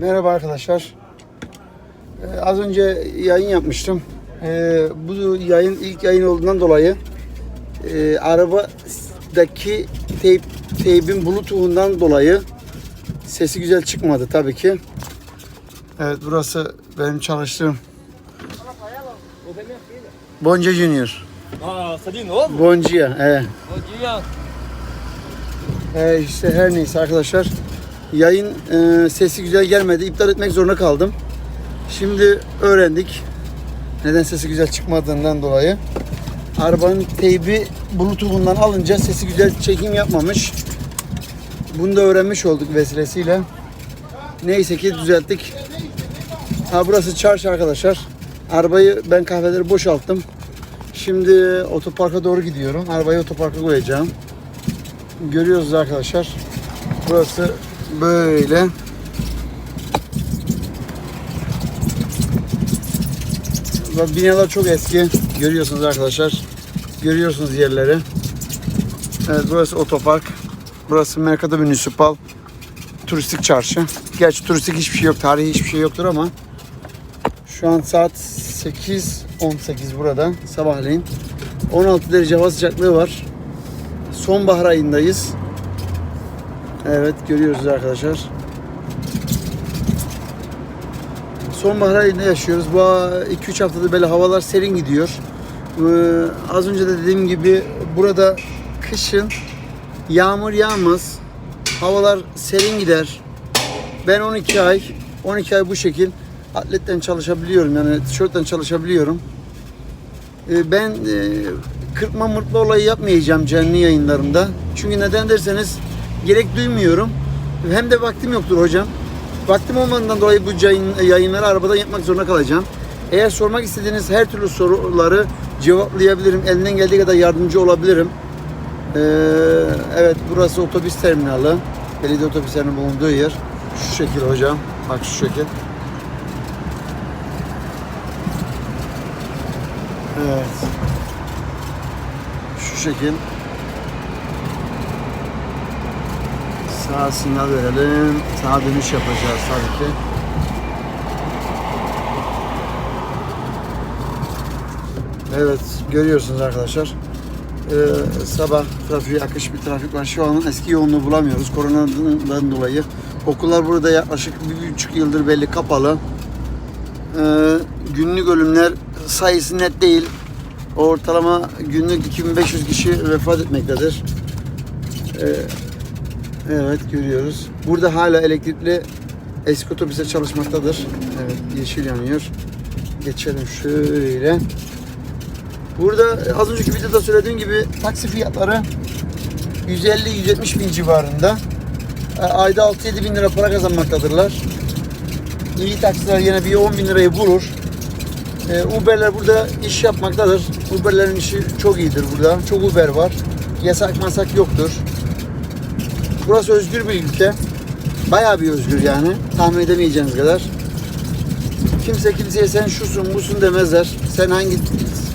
Merhaba arkadaşlar. Ee, az önce yayın yapmıştım. Ee, bu yayın ilk yayın olduğundan dolayı e, arabadaki teyp, teybin bluetooth'undan dolayı sesi güzel çıkmadı tabii ki. Evet burası benim çalıştığım. Bonca Junior. Aa, Sadin? Bonca, evet. Bonca. Ee, işte her neyse arkadaşlar. Yayın e, sesi güzel gelmedi. İptal etmek zorunda kaldım. Şimdi öğrendik. Neden sesi güzel çıkmadığından dolayı. Arabanın teybi bluetooth'undan alınca sesi güzel çekim yapmamış. Bunu da öğrenmiş olduk vesilesiyle. Neyse ki düzelttik. Ha burası çarşı arkadaşlar. Arabayı ben kahveleri boşalttım. Şimdi otoparka doğru gidiyorum. Arabayı otoparka koyacağım. Görüyoruz arkadaşlar. Burası böyle. Bak Binalar çok eski. Görüyorsunuz arkadaşlar. Görüyorsunuz yerleri. Evet burası otopark. Burası Mercado Municipal. Turistik çarşı. Gerçi turistik hiçbir şey yok. Tarihi hiçbir şey yoktur ama şu an saat 8.18 burada sabahleyin. 16 derece hava sıcaklığı var. Sonbahar ayındayız. Evet görüyoruz arkadaşlar. Sonbahar ayında yaşıyoruz. Bu 2-3 haftada böyle havalar serin gidiyor. Ee, az önce de dediğim gibi burada kışın yağmur yağmaz. Havalar serin gider. Ben 12 ay 12 ay bu şekil atletten çalışabiliyorum. Yani tişörtten çalışabiliyorum. Ee, Ben e, kırpma mırtma olayı yapmayacağım canlı yayınlarımda. Çünkü neden derseniz gerek duymuyorum. Hem de vaktim yoktur hocam. Vaktim olmadığından dolayı bu yayın, yayınları arabadan yapmak zorunda kalacağım. Eğer sormak istediğiniz her türlü soruları cevaplayabilirim. Elinden geldiği kadar yardımcı olabilirim. Ee, evet burası otobüs terminali. Belediye otobüslerinin bulunduğu yer. Şu şekil hocam. Bak şu şekil. Evet. Şu şekil. Sağ sinyal verelim. Sağa dönüş yapacağız tabii ki. Evet görüyorsunuz arkadaşlar. Ee, sabah trafiği akış bir trafik var. Şu an eski yoğunluğu bulamıyoruz. Koronadan dolayı. Okullar burada yaklaşık bir buçuk yıldır belli kapalı. Ee, günlük ölümler sayısı net değil. Ortalama günlük 2500 kişi vefat etmektedir. Ee, evet görüyoruz. Burada hala elektrikli eski otobüse çalışmaktadır. Evet yeşil yanıyor. Geçelim şöyle. Burada az önceki videoda söylediğim gibi taksi fiyatları 150-170 bin civarında. Ee, Ayda 6-7 bin lira para kazanmaktadırlar. İyi taksiler yine bir 10 bin lirayı bulur. Ee, Uber'ler burada iş yapmaktadır. Uber'lerin işi çok iyidir burada. Çok Uber var. Yasak masak yoktur. Burası özgür bir ülke. Bayağı bir özgür yani. Tahmin edemeyeceğiniz kadar. Kimse kimseye sen şusun busun demezler. Sen hangi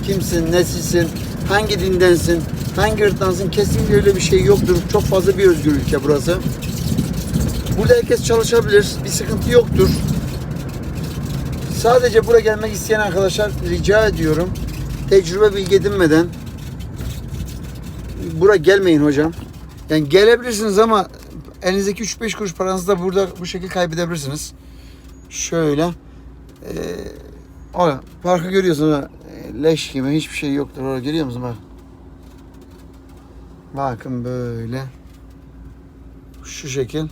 kimsin, nesisin, hangi dindensin, hangi ırktansın kesinlikle öyle bir şey yoktur. Çok fazla bir özgür ülke burası. Burada herkes çalışabilir. Bir sıkıntı yoktur. Sadece buraya gelmek isteyen arkadaşlar rica ediyorum. Tecrübe bilgi edinmeden buraya gelmeyin hocam. Yani gelebilirsiniz ama elinizdeki 3-5 kuruş paranızı da burada bu şekilde kaybedebilirsiniz. Şöyle. Ee, orada parkı görüyorsunuz. Ee, Leş gibi hiçbir şey yoktur. Orada görüyor musun bak. Bakın böyle. Şu şekil.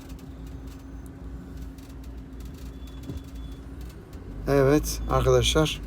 Evet arkadaşlar.